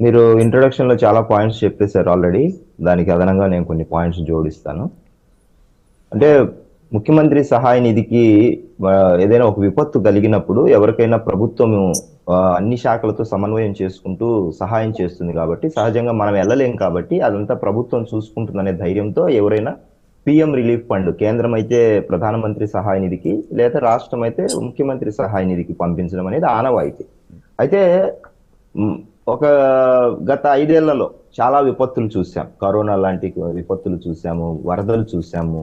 మీరు ఇంట్రొడక్షన్లో చాలా పాయింట్స్ చెప్పేశారు ఆల్రెడీ దానికి అదనంగా నేను కొన్ని పాయింట్స్ జోడిస్తాను. అంటే ముఖ్యమంత్రి సహాయ నిధికి ఏదైనా ఒక విపత్తు కలిగినప్పుడు ఎవరికైనా ప్రభుత్వం అన్ని శాఖలతో సమన్వయం చేసుకుంటూ సహాయం చేస్తుంది కాబట్టి సహజంగా మనం వెళ్ళలేం కాబట్టి అదంతా ప్రభుత్వం చూసుకుంటుందనే ధైర్యంతో ఎవరైనా పిఎం రిలీఫ్ ఫండ్ కేంద్రం అయితే ప్రధానమంత్రి సహాయ నిధికి లేదా రాష్ట్రం అయితే ముఖ్యమంత్రి సహాయ నిధికి పంపించడం అనేది ఆనవాయితీ. అయితే ఒక గత ఐదేళ్ళలో చాలా విపత్తులు చూసాం కరోనా లాంటి విపత్తులు చూసాము వరదలు చూసాము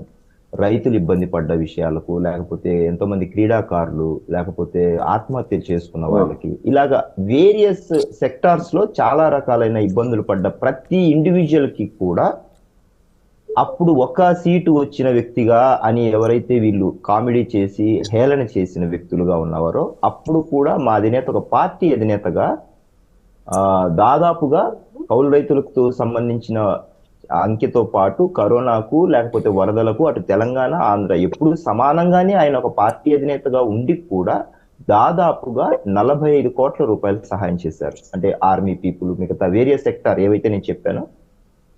రైతులు ఇబ్బంది పడ్డ విషయాలకు లేకపోతే ఎంతో మంది క్రీడాకారులు లేకపోతే ఆత్మహత్య చేసుకున్న వాళ్ళకి ఇలాగా వేరియస్ సెక్టార్స్లో చాలా రకాలైన ఇబ్బందులు పడ్డ ప్రతి ఇండివిజువల్కి కూడా అప్పుడు ఒక సీటు వచ్చిన వ్యక్తిగా అని ఎవరైతే వీళ్ళు కామెడీ చేసి హేళన చేసిన వ్యక్తులుగా ఉన్నవారో అప్పుడు కూడా మా అధినేత ఒక పార్టీ అధినేతగా దాదాపుగా కౌలు రైతులకు సంబంధించిన అంకెతో పాటు కరోనాకు లేకపోతే వరదలకు అటు తెలంగాణ ఆంధ్ర ఎప్పుడు సమానంగానే ఆయన ఒక పార్టీ అధినేతగా ఉండి కూడా దాదాపుగా నలభై ఐదు కోట్ల రూపాయలు సహాయం చేశారు. అంటే ఆర్మీ పీపుల్ మిగతా వేరియస్ సెక్టార్ ఏవైతే నేను చెప్పానో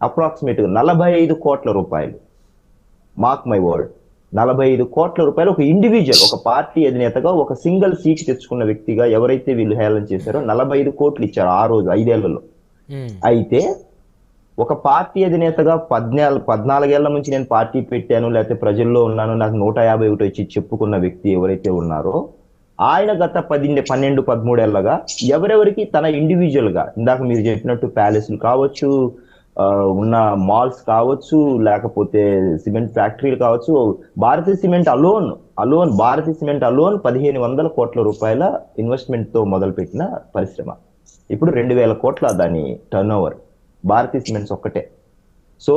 అప్రాక్సిమేట్ నలభై ఐదు కోట్ల రూపాయలు. Mark my word. నలభై ఐదు కోట్ల రూపాయలు ఒక ఇండివిజువల్ ఒక పార్టీ అధినేతగా ఒక సింగిల్ సీట్ తెచ్చుకున్న వ్యక్తిగా ఎవరైతే వీళ్ళు హేళన చేశారో నలభై ఐదు కోట్లు ఇచ్చారు ఆ రోజు ఐదేళ్ళలో. అయితే ఒక పార్టీ అధినేతగా పద్నాలుగు పద్నాలుగేళ్ళ నుంచి నేను పార్టీ పెట్టాను లేకపోతే ప్రజల్లో ఉన్నాను నాకు నూట యాభై ఒకటి వచ్చి చెప్పుకున్న వ్యక్తి ఎవరైతే ఉన్నారో ఆయన గత పది పన్నెండు పదమూడేళ్ళగా ఎవరెవరికి తన ఇండివిజువల్గా ఇందాక మీరు చెప్పినట్టు ప్యాలెస్లు కావచ్చు ఉన్న మాల్స్ కావచ్చు లేకపోతే సిమెంట్ ఫ్యాక్టరీలు కావచ్చు Bharathi cement alone alone Bharathi cement alone పదిహేను వందల కోట్ల రూపాయల ఇన్వెస్ట్మెంట్తో మొదలుపెట్టిన పరిశ్రమ. ఇప్పుడు రెండు వేల కోట్ల దాని టర్న్ ఓవర్ భారతీయ సిమెంట్స్ ఒక్కటే. సో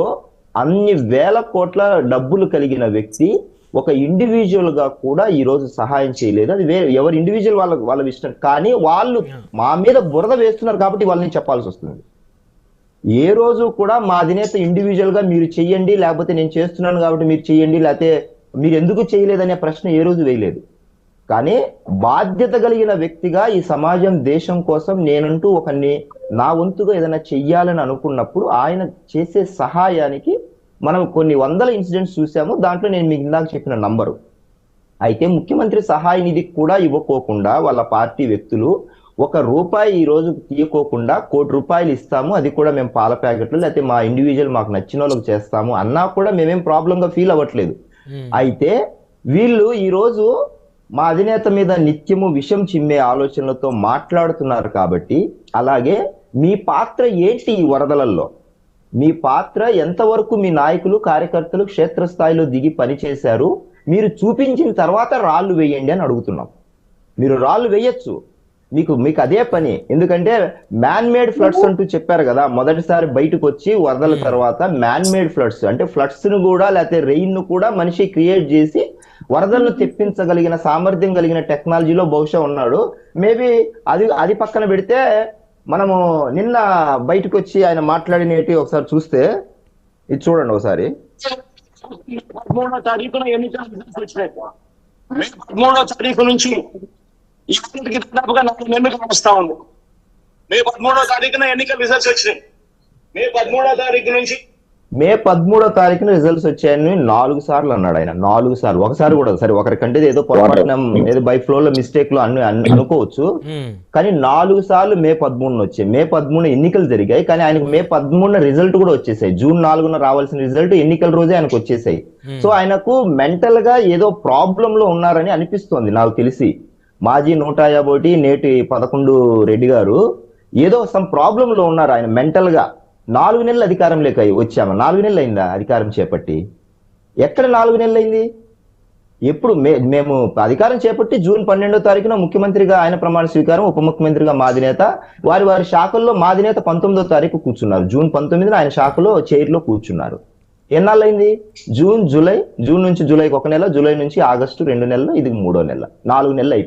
అన్ని వేల కోట్ల డబ్బులు కలిగిన వ్యక్తి ఒక ఇండివిజువల్గా కూడా ఈ రోజు సహాయం చేయలేదు. అది వేరే ఎవరి ఇండివిజువల్ వాళ్ళ వాళ్ళ ఇష్టం. కానీ వాళ్ళు మా మీద బురద వేస్తున్నారు కాబట్టి వాళ్ళని చెప్పాల్సి వస్తుంది. ఏ రోజు కూడా మా అధినేత ఇండివిజువల్గా మీరు చెయ్యండి లేకపోతే నేను చేస్తున్నాను కాబట్టి మీరు చెయ్యండి లేకపోతే మీరు ఎందుకు చేయలేదనే ప్రశ్న ఏ రోజు వేయలేదు. కానీ బాధ్యత కలిగిన వ్యక్తిగా ఈ సమాజం దేశం కోసం నేనంటూ ఒకరిని నా వంతుగా ఏదైనా చెయ్యాలని అనుకున్నప్పుడు ఆయన చేసే సహాయానికి మనం కొన్ని వందల ఇన్సిడెంట్స్ చూసాము. దాంట్లో నేను మీకు ఇందాక చెప్పిన నంబరు. అయితే ముఖ్యమంత్రి సహాయ నిధికి కూడా ఇవ్వకోకుండా వాళ్ళ పార్టీ వ్యక్తులు ఒక రూపాయి ఈ రోజు తీయకోకుండా కోటి రూపాయలు ఇస్తాము అది కూడా మేము పాల ప్యాకెట్లు లేకపోతే మా ఇండివిజువల్ మాకు నచ్చిన వాళ్ళకి చేస్తాము అన్నా కూడా మేమేం ప్రాబ్లం గా ఫీల్ అవ్వట్లేదు. అయితే వీళ్ళు ఈ రోజు మా అధినేత మీద నిత్యము విషం చిమ్మే ఆలోచనలతో మాట్లాడుతున్నారు కాబట్టి అలాగే మీ పాత్ర ఏంటి ఈ వరదలలో మీ పాత్ర ఎంతవరకు మీ నాయకులు కార్యకర్తలు క్షేత్రస్థాయిలో దిగి పనిచేశారు? మీరు చూపించిన తర్వాత రాళ్ళు వేయండి అని అడుగుతున్నాం. మీరు రాళ్ళు వేయొచ్చు. మీకు మీకు అదే పని. ఎందుకంటే మ్యాన్ మేడ్ ఫ్లడ్స్ అంటూ చెప్పారు కదా మొదటిసారి బయటకు వచ్చి వరదల తర్వాత మ్యాన్ మేడ్ ఫ్లడ్స్ అంటే ఫ్లడ్స్ను కూడా లేకపోతే రెయిన్ను కూడా మనిషి క్రియేట్ చేసి వరదలను తెప్పించగలిగిన సామర్థ్యం కలిగిన టెక్నాలజీలో బహుశా ఉన్నాడు. మేబీ అది అది పక్కన పెడితే మనము నిన్న బయటకు వచ్చి ఆయన మాట్లాడినవి ఒకసారి చూస్తే ఇది చూడండి ఒకసారి. పదమూడో తారీఖున వచ్చినాయి? మే పదమూడో తారీఖు నుంచి ఇప్పటికి దాదాపుగా నాలుగు ఎన్నికలు వస్తా ఉంది మే పదమూడో తారీఖున ఎన్నికల రిజల్ట్స్ వచ్చినాయి. మే పదమూడో తారీఖు నుంచి మే పదమూడో తారీఖున రిజల్ట్స్ వచ్చాయని నాలుగు సార్లు అన్నాడు ఆయన. నాలుగు సార్లు. ఒకసారి కూడా సరే ఒకరికంటే ఏదో పొరపాటున ఏదో బై ఫ్లో లో మిస్టేక్లో అను అను- అనుకోవచ్చు. ఉమ్, కానీ నాలుగు సార్లు మే పదమూడున వచ్చాయి. మే పదమూడు ఎన్నికలు జరిగాయి. కానీ ఆయనకు మే పదమూడున రిజల్ట్ కూడా వచ్చేసాయి. జూన్ నాలుగున రావాల్సిన రిజల్ట్ ఎన్నికల రోజే ఆయనకు వచ్చేసాయి. సో ఆయనకు మెంటల్గా ఏదో ప్రాబ్లం లో ఉన్నారని అనిపిస్తోంది నాకు తెలిసి. మాజీ నూట యాభై ఒకటి నేటి పదకొండు రెడ్డి గారు ఏదో సమ్ ప్రాబ్లంలో ఉన్నారు. ఆయన మెంటల్గా నాలుగు నెలలు అధికారంలోకి వచ్చాము. నాలుగు నెలలు అయిందా అధికారం చేపట్టి? ఎక్కడ నాలుగు నెలలు అయింది? ఎప్పుడు మే- మేము అధికారం చేపట్టి జూన్ పన్నెండో తారీఖున ముఖ్యమంత్రిగా ఆయన ప్రమాణ స్వీకారం ఉప ముఖ్యమంత్రిగా మాదినేత వారి వారి శాఖల్లో మాదినేత పంతొమ్మిదో తారీఖు కూర్చున్నారు. జూన్ పంతొమ్మిదిన ఆయన శాఖలో చైర్లో కూర్చున్నారు. ఎన్నాళ్ళైంది జూన్ జూలై జూన్ నుంచి జూలైకి ఒక నెల జూలై నుంచి ఆగస్టు రెండు నెలలు ఇది మూడో నెల. నాలుగు నెలలు